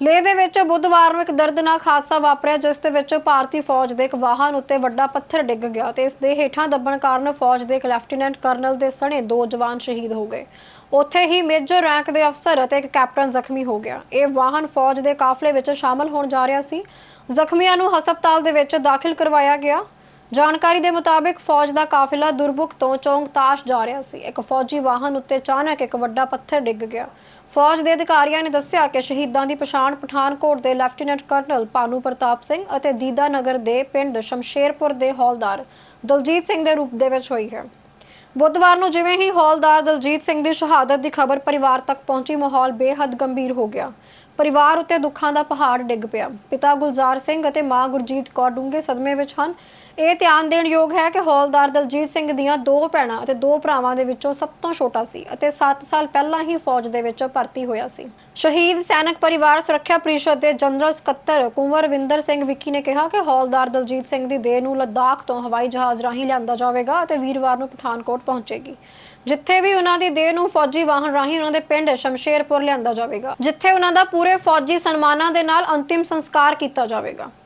ਲੇਹ ਦੇ ਵਿੱਚ ਬੁੱਧਵਾਰ ਨੂੰ ਇੱਕ ਦਰਦਨਾਕ ਹਾਦਸਾ ਵਾਪਰਿਆ, ਜਿਸ ਦੇ ਵਿੱਚ ਭਾਰਤੀ ਫੌਜ ਦੇ ਇੱਕ ਵਾਹਨ ਉੱਤੇ ਵੱਡਾ ਪੱਥਰ ਡਿੱਗ ਗਿਆ ਤੇ ਇਸ ਦੇ ਹੇਠਾਂ ਦੱਬਣ ਕਾਰਨ ਫੌਜ ਦੇ ਇੱਕ ਲੈਫਟੀਨੈਂਟ ਕਰਨਲ ਦੇ ਸਣੇ ਦੋ ਜਵਾਨ ਸ਼ਹੀਦ ਹੋ ਗਏ। ਉੱਥੇ ਹੀ ਮੇਜਰ ਰੈਂਕ ਦੇ ਅਫਸਰ ਅਤੇ ਇੱਕ ਕੈਪਟਨ ਜ਼ਖਮੀ ਹੋ ਗਿਆ। ਇਹ ਵਾਹਨ ਫੌਜ ਦੇ ਕਾਫਲੇ ਵਿੱਚ ਸ਼ਾਮਲ ਹੋਣ ਜਾ ਰਿਹਾ ਸੀ। ਜ਼ਖਮੀਆਂ ਨੂੰ ਹਸਪਤਾਲ ਦੇ ਵਿੱਚ ਦਾਖਲ ਕਰਵਾਇਆ ਗਿਆ। ਜਾਣਕਾਰੀ ਦੇ ਮੁਤਾਬਿਕ ਫੌਜ ਦਾ ਕਾਫਿਲਾ ਦੁਰਬੁਕ ਤੋਂ ਚੌਂਗਤਾਸ਼ ਜਾ ਰਿਹਾ ਸੀ। ਇੱਕ ਫੌਜੀ ਵਾਹਨ ਉੱਤੇ ਅਚਾਨਕ ਇੱਕ ਵੱਡਾ ਪੱਥਰ ਡਿੱਗ ਗਿਆ। ਫੌਜ ਦੇ ਅਧਿਕਾਰੀਆਂ ਨੇ ਦੱਸਿਆ ਕਿ ਸ਼ਹੀਦਾਂ ਦੀ ਪਛਾਣ ਪਠਾਨਕੋਟ ਦੇ ਲੈਫਟੀਨੈਂਟ ਕਰਨਲ ਭਾਨੂ ਪ੍ਰਤਾਪ ਸਿੰਘ ਅਤੇ ਦੀਦਾ ਨਗਰ ਦੇ ਪਿੰਡ ਸ਼ਮਸ਼ੇਰਪੁਰ ਦੇ ਹੌਲਦਾਰ ਦਲਜੀਤ ਸਿੰਘ ਦੇ ਰੂਪ ਦੇ ਵਿੱਚ ਹੋਈ ਹੈ। ਬੁੱਧਵਾਰ ਨੂੰ ਜਿਵੇਂ ਹੀ ਹੌਲਦਾਰ ਦਲਜੀਤ ਸਿੰਘ ਦੀ ਸ਼ਹਾਦਤ ਦੀ ਖਬਰ ਪਰਿਵਾਰ ਤੱਕ ਪਹੁੰਚੀ, ਮਾਹੌਲ ਬੇਹੱਦ ਗੰਭੀਰ ਹੋ ਗਿਆ। ਪਰਿਵਾਰ ਉੱਤੇ ਦੁੱਖਾਂ ਦਾ ਪਹਾੜ ਡਿੱਗ ਪਿਆ। ਪਿਤਾ ਗੁਲਜ਼ਾਰ ਸਿੰਘ ਅਤੇ ਮਾਂ ਗੁਰਜੀਤ ਕੌਰ ਡੂੰਘੇ ਸਦਮੇ ਵਿੱਚ ਹਨ। ਇਹ ਧਿਆਨ ਦੇਣ ਯੋਗ ਹੈ ਕਿ ਹੌਲਦਾਰ ਦਲਜੀਤ ਸਿੰਘ ਦੀਆਂ ਦੋ ਭੈਣਾਂ ਅਤੇ ਦੋ ਭਰਾਵਾਂ ਦੇ ਵਿੱਚੋਂ ਸਭ ਤੋਂ ਛੋਟਾ ਸੀ ਅਤੇ 7 ਸਾਲ ਪਹਿਲਾਂ ਹੀ ਫੌਜ ਦੇ ਵਿੱਚ ਭਰਤੀ ਹੋਇਆ ਸੀ। ਸ਼ਹੀਦ ਸੈਨਿਕ ਪਰਿਵਾਰ ਸੁਰੱਖਿਆ ਪ੍ਰੀਸ਼ਦ ਦੇ ਜਨਰਲ ਸਕੱਤਰ ਕੁੰਵਰਵਿੰਦਰ ਸਿੰਘ ਵਿੱਕੀ ਨੇ ਕਿਹਾ ਕਿ ਹੌਲਦਾਰ ਦਲਜੀਤ ਸਿੰਘ ਦੀ ਦੇਹ ਨੂੰ ਲੱਦਾਖ ਤੋਂ ਹਵਾਈ ਜਹਾਜ਼ ਰਾਹੀਂ ਲਿਆਂਦਾ ਜਾਵੇਗਾ ਅਤੇ ਵੀਰਵਾਰ ਨੂੰ ਪਠਾਨਕੋਟ ਪਹੁੰਚੇਗੀ। ਜਿੱਥੇ ਵੀ ਉਹਨਾਂ ਦੀ ਦੇਹ ਨੂੰ ਫੌਜੀ ਵਾਹਨ ਰਾਹੀਂ ਉਹਨਾਂ ਦੇ ਪਿੰਡ ਸ਼ਮਸ਼ੇਰਪੁਰ ਲਿਆਂਦਾ ਜਾਵੇਗਾ, ਜਿੱਥੇ ਉਹਨਾਂ ਦਾ ਪੂਰੇ ਫੌਜੀ ਸਨਮਾਨਾਂ ਦੇ ਨਾਲ ਅੰਤਿਮ ਸੰਸਕਾਰ ਕੀਤਾ ਜਾਵੇਗਾ।